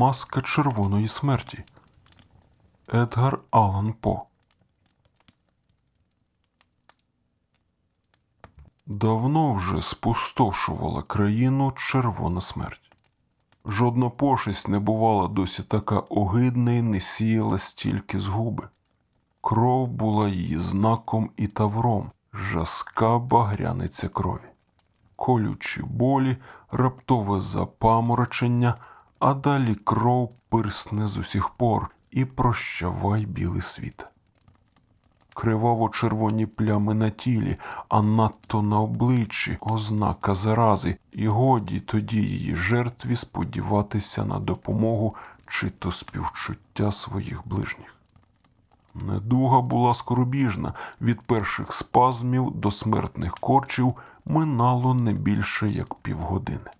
Маска червоної смерті. Едгар Алан По. Давно вже спустошувала країну червона смерть. Жодна пошесть не бувала досі така огидна і не сіяла стільки згуби. Кров була її знаком і тавром, жаска багряниця крові, колючі болі, раптове запаморочення, а далі кров пирсне з усіх пор і прощавай білий світ. Криваво-червоні плями на тілі, а надто на обличчі ознака зарази, і годі тоді її жертві сподіватися на допомогу чи то співчуття своїх ближніх. Недуга була скоробіжна, від перших спазмів до смертних корчів минало не більше як півгодини.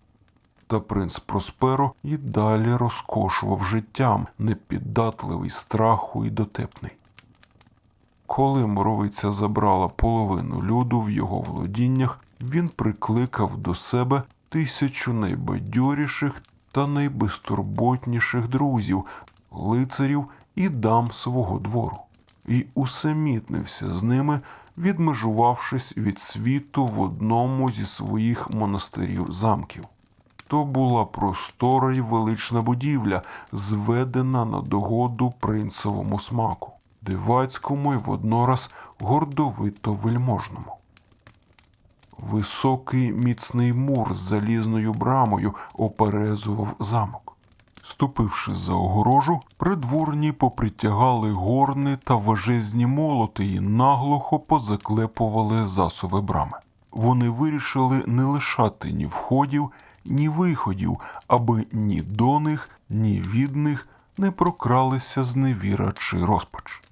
Та принц Просперо і далі розкошував життям, непіддатливий страху і дотепний. Коли моровиця забрала половину люду в його володіннях, він прикликав до себе тисячу найбадьоріших та найбезтурботніших друзів, лицарів і дам свого двору, і усамітнився з ними, відмежувавшись від світу в одному зі своїх монастирів замків. То була простора й велична будівля, зведена на догоду принцовому смаку, дивацькому й воднораз гордовито вельможному. Високий міцний мур з залізною брамою оперезував замок. Ступивши за огорожу, придворні попритягали горни та важезні молоти і наглухо позаклепували засови брами. Вони вирішили не лишати ні входів, ні виходів, аби ні до них, ні від них не прокралися зневіра чи розпач.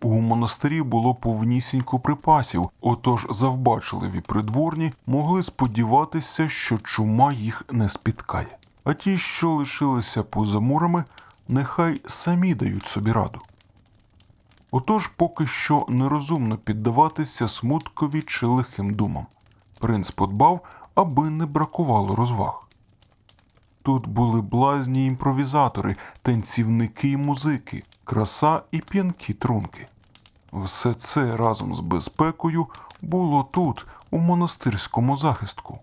У монастирі було повнісінько припасів, отож завбачливі придворні могли сподіватися, що чума їх не спіткає. А ті, що лишилися поза мурами, нехай самі дають собі раду. Отож поки що нерозумно піддаватися смуткові чи лихим думам. Принц подбав, аби не бракувало розваг. Тут були блазні імпровізатори, танцівники й музики, краса і п'янкі трунки. Все це разом з безпекою було тут, у монастирському захистку,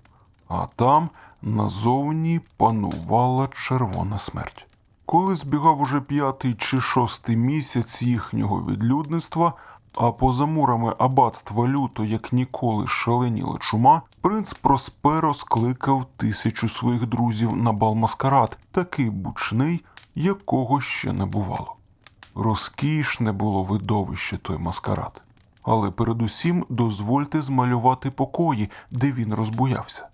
а там назовні панувала червона смерть. Коли збігав уже п'ятий чи шостий місяць їхнього відлюдництва, а поза мурами аббатства люто, як ніколи, шаленіла чума, принц Просперо скликав тисячу своїх друзів на бал маскарад, такий бучний, якого ще не бувало. Розкішне було видовище той маскарад. Але передусім дозвольте змалювати покої, де він розбуявся.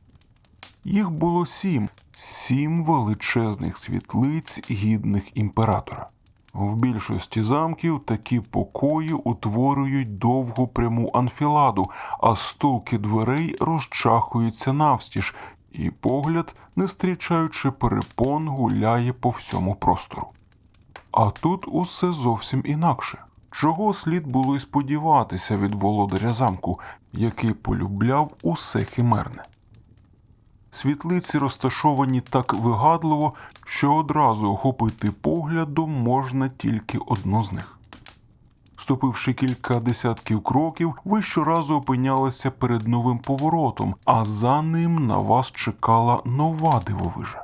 Їх було сім, сім величезних світлиць, гідних імператора. В більшості замків такі покої утворюють довгу пряму анфіладу, а стулки дверей розчахуються навстіж, і погляд, не зустрічаючи перепон, гуляє по всьому простору. А тут усе зовсім інакше. Чого слід було й сподіватися від володаря замку, який полюбляв усе химерне. Світлиці розташовані так вигадливо, що одразу охопити поглядом можна тільки одну з них. Ступивши кілька десятків кроків, ви щоразу опинялися перед новим поворотом, а за ним на вас чекала нова дивовижа.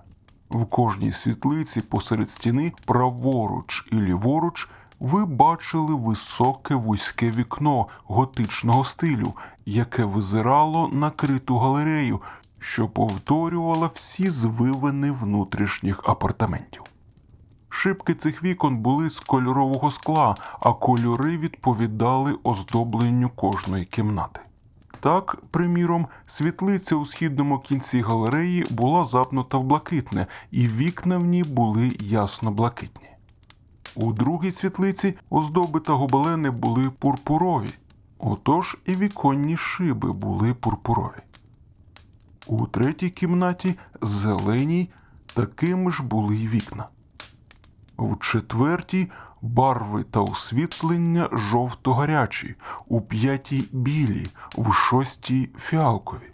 В кожній світлиці посеред стіни, праворуч і ліворуч, ви бачили високе вузьке вікно готичного стилю, яке визирало на криту галерею, що повторювала всі звивини внутрішніх апартаментів. Шибки цих вікон були з кольорового скла, а кольори відповідали оздобленню кожної кімнати. Так, приміром, світлиця у східному кінці галереї була запнута в блакитне, і вікна в ній були ясно блакитні. У другій світлиці оздоби та гобелени були пурпурові, отож і віконні шиби були пурпурові. У третій кімнаті зеленій такими ж були й вікна. В четвертій барви та освітлення жовто-гарячі, у п'ятій білі, в шостій фіалкові.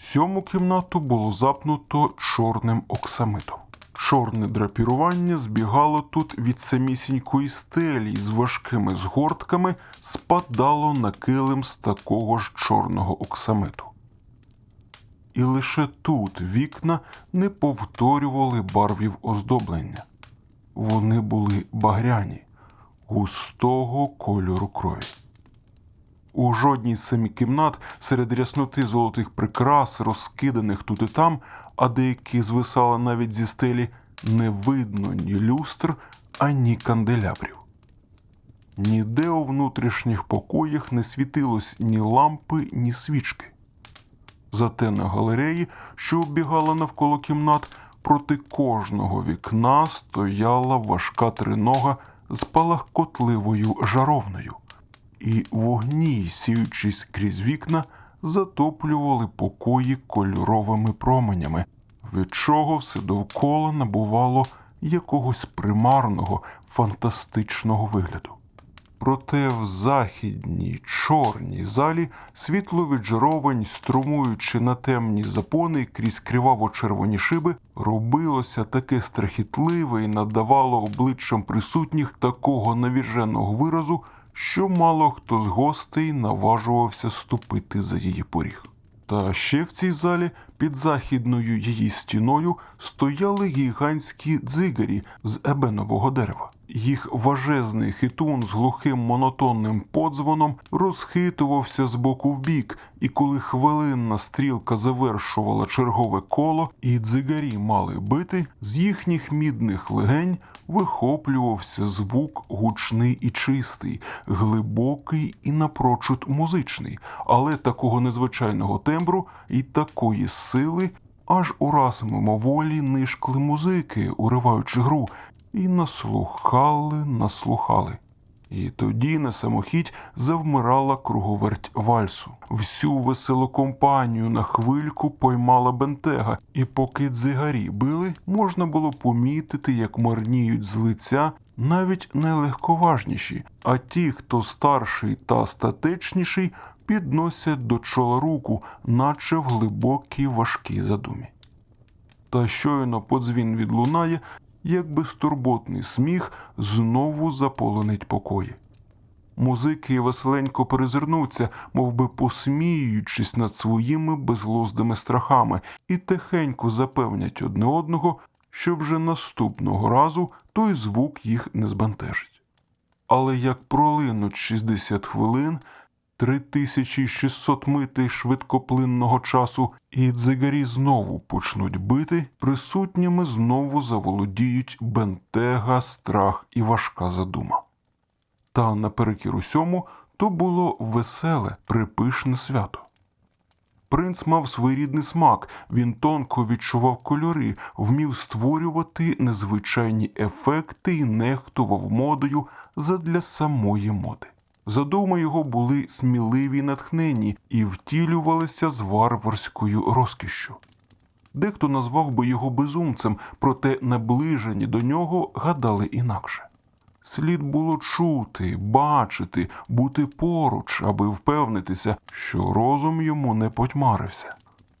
Сьому кімнату було запнуто чорним оксамитом. Чорне драпірування збігало тут від самісінької стелі з важкими згортками спадало на килим з такого ж чорного оксамиту. І лише тут вікна не повторювали барвів оздоблення. Вони були багряні, густого кольору крові. У жодній з самі кімнат серед рясноти золотих прикрас, розкиданих тут і там, а деякі звисали навіть зі стелі, не видно ні люстр, ані канделябрів. Ніде у внутрішніх покоях не світилось ні лампи, ні свічки. Зате на галереї, що оббігала навколо кімнат, проти кожного вікна стояла важка тринога з палахкотливою жаровною, і вогні, сіючись крізь вікна, затоплювали покої кольоровими променями, від чого все довкола набувало якогось примарного, фантастичного вигляду. Проте в західній чорній залі світло від жаровень, струмуючи на темні запони крізь криваво-червоні шиби, робилося таке страхітливе і надавало обличчям присутніх такого навіженого виразу, що мало хто з гостей наважувався ступити за її поріг. Та ще в цій залі під західною її стіною стояли гігантські дзигарі з ебенового дерева. Їх важезний хитун з глухим монотонним подзвоном розхитувався з боку в бік, і коли хвилинна стрілка завершувала чергове коло, і дзигарі мали бити, з їхніх мідних легень вихоплювався звук гучний і чистий, глибокий і напрочуд музичний, але такого незвичайного тембру і такої сили, аж ураз мимоволі нишкли музики, уриваючи гру, і наслухали, наслухали. І тоді на самохідь завмирала круговерть вальсу. Всю веселу компанію на хвильку поймала бентега, і поки дзигарі били, можна було помітити, як марніють з лиця навіть найлегковажніші, а ті, хто старший та статечніший, підносять до чола руку, наче в глибокій важкій задумі. Та щойно подзвін відлунає, як безтурботний сміх знову заполонить покої. Музики веселенько перезирнуться, мов би посміюючись над своїми безглуздими страхами, і тихенько запевнять одне одного, що вже наступного разу той звук їх не збентежить. Але як пролинуть 60 хвилин, 3600 мити швидкоплинного часу, і дзигарі знову почнуть бити, присутніми знову заволодіють бентега, страх і важка задума. Та наперекір усьому то було веселе, припишне свято. Принц мав своєрідний смак, він тонко відчував кольори, вмів створювати незвичайні ефекти і нехтував модою задля самої моди. Задуми його були сміливі й натхненні і втілювалися з варварською розкішшю. Дехто назвав би його безумцем, проте наближені до нього гадали інакше. Слід було чути, бачити, бути поруч, аби впевнитися, що розум йому не потьмарився.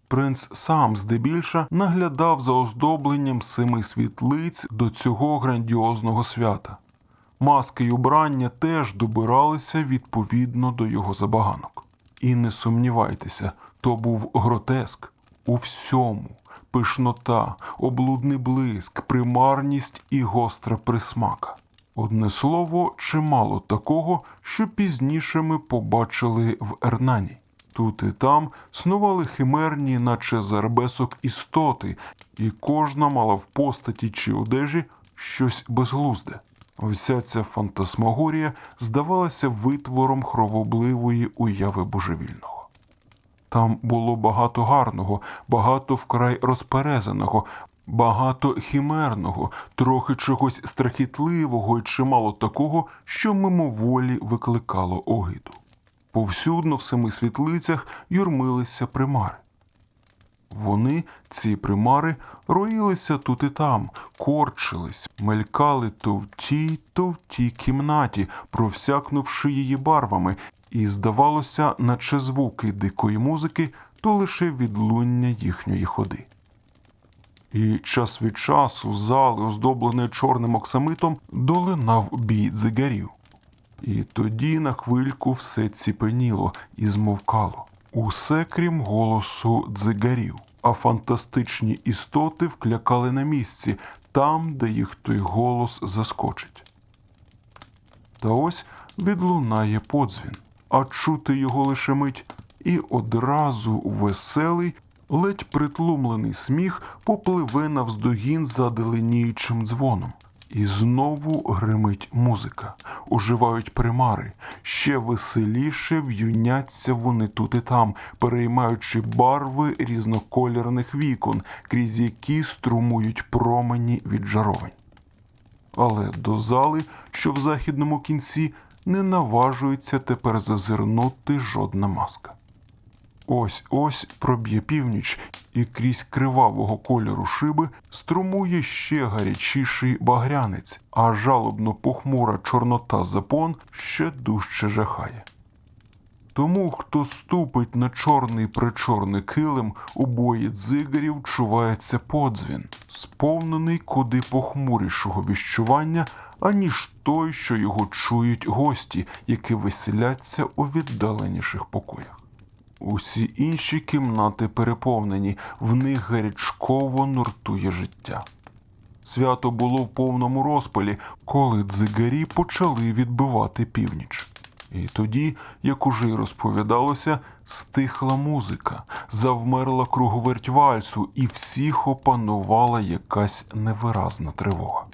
Принц сам здебільша наглядав за оздобленням семи світлиць до цього грандіозного свята. Маски й убрання теж добиралися відповідно до його забаганок. І не сумнівайтеся, то був гротеск у всьому, пишнота, облудний блиск, примарність і гостра присмака. Одне слово, чимало такого, що пізніше ми побачили в Ернані. Тут і там снували химерні, наче зарбесок істоти, і кожна мала в постаті чи одежі щось безглузде. Вся ця фантасмагорія здавалася витвором хровобливої уяви божевільного. Там було багато гарного, багато вкрай розперезаного, багато хімерного, трохи чогось страхітливого і чимало такого, що мимоволі викликало огиду. Повсюдно в семи світлицях юрмилися примари. Вони, ці примари, роїлися тут і там, корчились, мелькали то в тій, то в тій кімнаті, провсякнувши її барвами, і, здавалося, наче звуки дикої музики, то лише відлуння їхньої ходи. і час від часу зали, оздобленої чорним оксамитом, долинав бій дзигарів. І тоді на хвильку все ціпеніло і змовкало. Усе крім голосу дзигарів, а фантастичні істоти вклякали на місці, там, де їх той голос заскочить. Та ось відлунає подзвін, а чути його лише мить, і одразу веселий, ледь притлумлений сміх попливе навздогін за деленіючим дзвоном. І знову гримить музика, оживають примари, ще веселіше в'юняться вони тут і там, переймаючи барви різнокольорних вікон, крізь які струмують промені від жаровень але до зали, що в західному кінці, не наважується тепер зазирнути жодна маска. Ось ось проб'є північ, і крізь кривавого кольору шиби струмує ще гарячіший багрянець, а жалобно похмура чорнота запон ще дужче жахає. Тому, хто ступить на чорний причорний килим, у бої дзигарів чувається подзвін, сповнений куди похмурішого віщування, аніж той, що його чують гості, які веселяться у віддаленіших покоях. Усі інші кімнати переповнені, в них гарячково нуртує життя. Свято було в повному розпалі, коли дзигарі почали відбивати північ. І тоді, як уже й розповідалося, стихла музика, завмерла круговерть вальсу, і всіх опанувала якась невиразна тривога.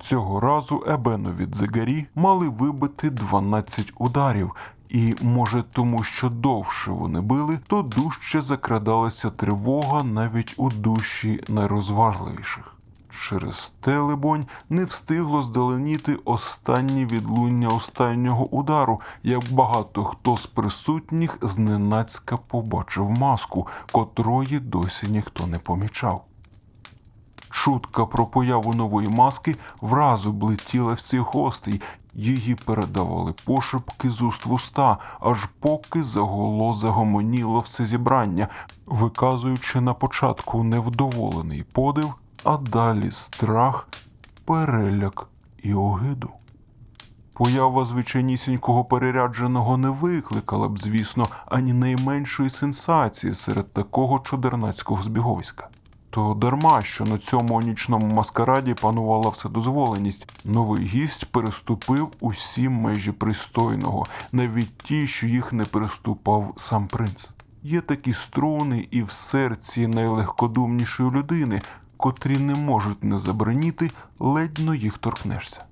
Цього разу Ебенові дзигарі мали вибити 12 ударів, і, може, тому що довше вони били, то дужче закрадалася тривога навіть у душі найрозважливіших. Через те, либонь, не встигло здаленіти останнє відлуння останнього удару, як багато хто з присутніх зненацька побачив маску, котрої досі ніхто не помічав. Чутка про появу нової маски враз облетіла всіх гостей, її передавали пошепки з уст в уста, аж поки заголо загомоніло все зібрання, виказуючи на початку невдоволений подив, а далі страх, переляк і огиду. Поява звичайнісінького перерядженого не викликала б, звісно, ані найменшої сенсації серед такого чудернацького збіговиська. То дарма, що на цьому нічному маскараді панувала вседозволеність, новий гість переступив усі межі пристойного, навіть ті, що їх не переступав сам принц. Є такі струни і в серці найлегкодумнішої людини, котрі не можуть не забраніти, ледьно їх торкнешся.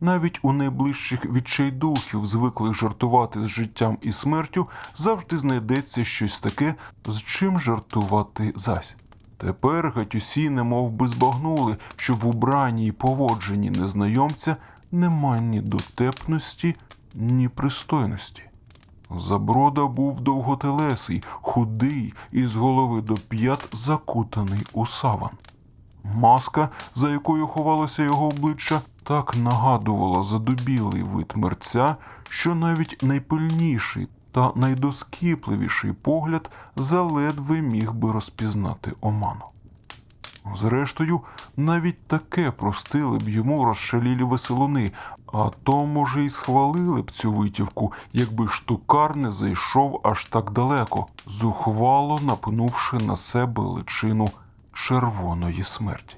Навіть у найближчих відчайдухів, звиклих жартувати з життям і смертю, завжди знайдеться щось таке, з чим жартувати зась. Тепер геть немов би збагнули, що в убранні й поводженні незнайомця нема ні дотепності, ні пристойності. Заброда був довготелесий, худий і з голови до п'ят закутаний у саван. Маска, за якою ховалося його обличчя, так нагадувала задубілий вид мерця, що навіть найпильніший та найдоскіпливіший погляд заледве міг би розпізнати оману. Зрештою, навіть таке простили б йому розшалілі веселуни, а то, може, й схвалили б цю витівку, якби штукар не зайшов аж так далеко, зухвало напнувши на себе личину червоної смерті.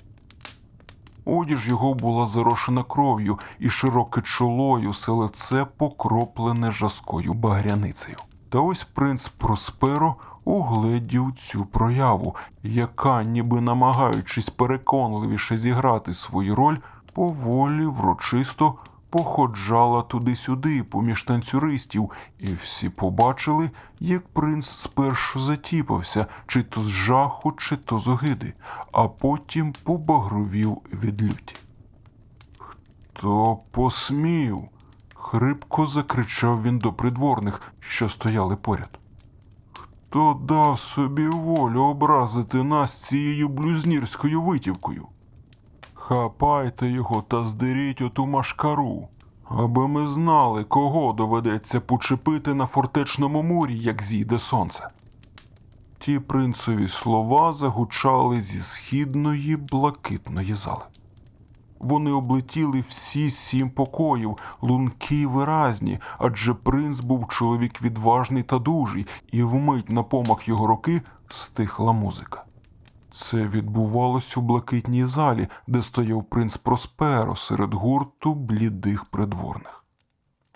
Одіж його була зарошена кров'ю, і широке чоло й лице покроплене жаскою багряницею. Та ось принц Просперо угледів цю прояву, яка, ніби намагаючись переконливіше зіграти свою роль, поволі врочисто походжала туди-сюди, поміж танцюристів, і всі побачили, як принц спершу затіпався, чи то з жаху, чи то з огиди, а потім побагровів від люті. Хто посмів? хрипко закричав він до придворних, що стояли поряд. Хто дав собі волю образити нас цією блюзнірською витівкою? Хапайте його та здеріть оту машкару, аби ми знали, кого доведеться почепити на фортечному мурі, як зійде сонце. Ті принцові слова загучали зі східної блакитної зали. Вони облетіли всі сім покоїв, лункі й виразні, адже принц був чоловік відважний та дужий, і вмить на помах його руки стихла музика. Це відбувалось у блакитній залі, де стояв принц Просперо серед гурту блідих придворних.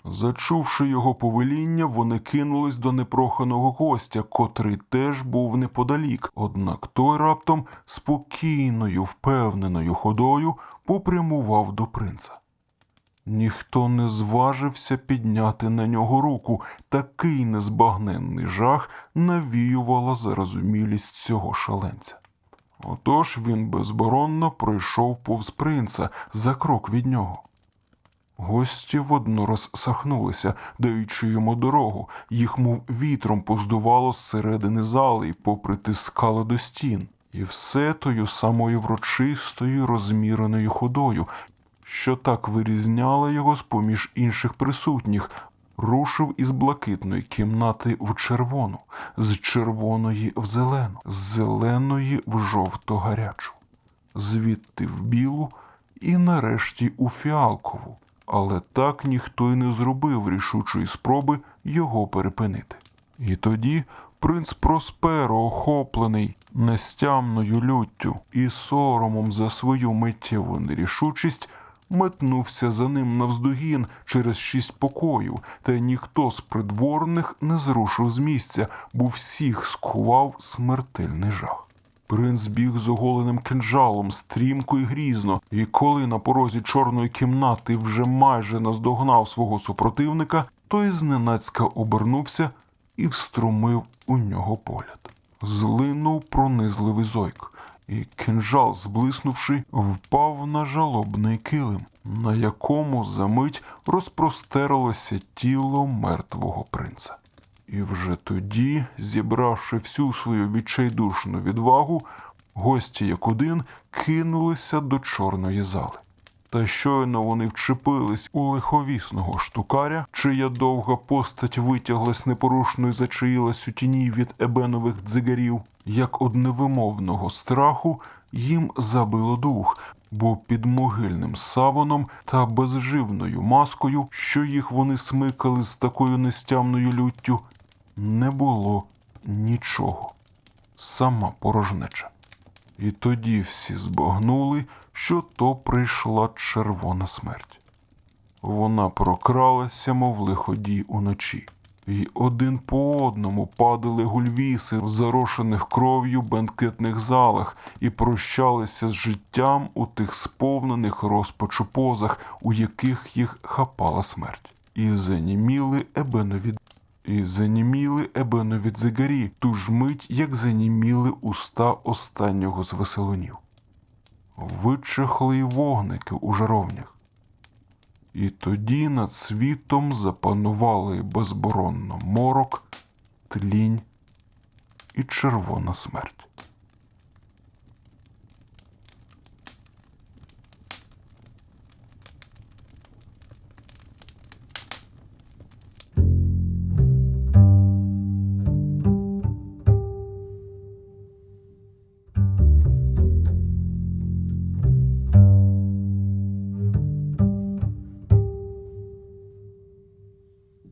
Зачувши його повеління, вони кинулись до непроханого гостя, котрий теж був неподалік, однак той раптом спокійною, впевненою ходою попрямував до принца. Ніхто не зважився підняти на нього руку, такий незбагненний жах навіювала зарозумілість цього шаленця. Отож він безборонно пройшов повз принца за крок від нього. Гості воднораз сахнулися, даючи йому дорогу, їх, мов вітром, поздувало зсередини зали і попритискало до стін, і все тою самою врочистою розміреною ходою, що так вирізняла його з поміж інших присутніх, рушив із блакитної кімнати в червону, з червоної в зелену, з зеленої в жовто гарячу, звідти в білу і нарешті у фіалкову. Але так ніхто й не зробив рішучої спроби його перепинити. І тоді принц Просперо, охоплений нестямною люттю і соромом за свою миттєву нерішучість, метнувся за ним навздогін через шість покоїв, та ніхто з придворних не зрушив з місця, бо всіх скував смертельний жах. Принц біг з оголеним кинджалом стрімко і грізно, і коли на порозі чорної кімнати вже майже наздогнав свого супротивника, той зненацька обернувся і вструмив у нього погляд. Злинув пронизливий зойк, і кинджал, зблиснувши, впав на жалобний килим, на якому за мить розпростерлося тіло мертвого принца. І вже тоді, зібравши всю свою відчайдушну відвагу, гості як один кинулися до чорної зали. Та щойно вони вчепились у лиховісного штукаря, чия довга постать витяглась непорушно і зачаїлась у тіні від ебенових дзигарів, як од невимовного страху їм забило дух, бо під могильним саваном та безживною маскою, що їх вони смикали з такою нестямною люттю, не було нічого, сама порожнеча. І тоді всі збагнули, що то прийшла червона смерть. Вона прокралася, мов лиходій уночі, і один по одному падали гульвіси в зарошених кров'ю бенкетних залах і прощалися з життям у тих сповнених розпачу позах, у яких їх хапала смерть, і заніміли ебенові і заніміли ебенові дзигарі, ту ж мить, як заніміли уста останнього з веселунів. Вичахли й вогники у жаровнях. І тоді над світом запанували безборонно морок, тлінь і червона смерть.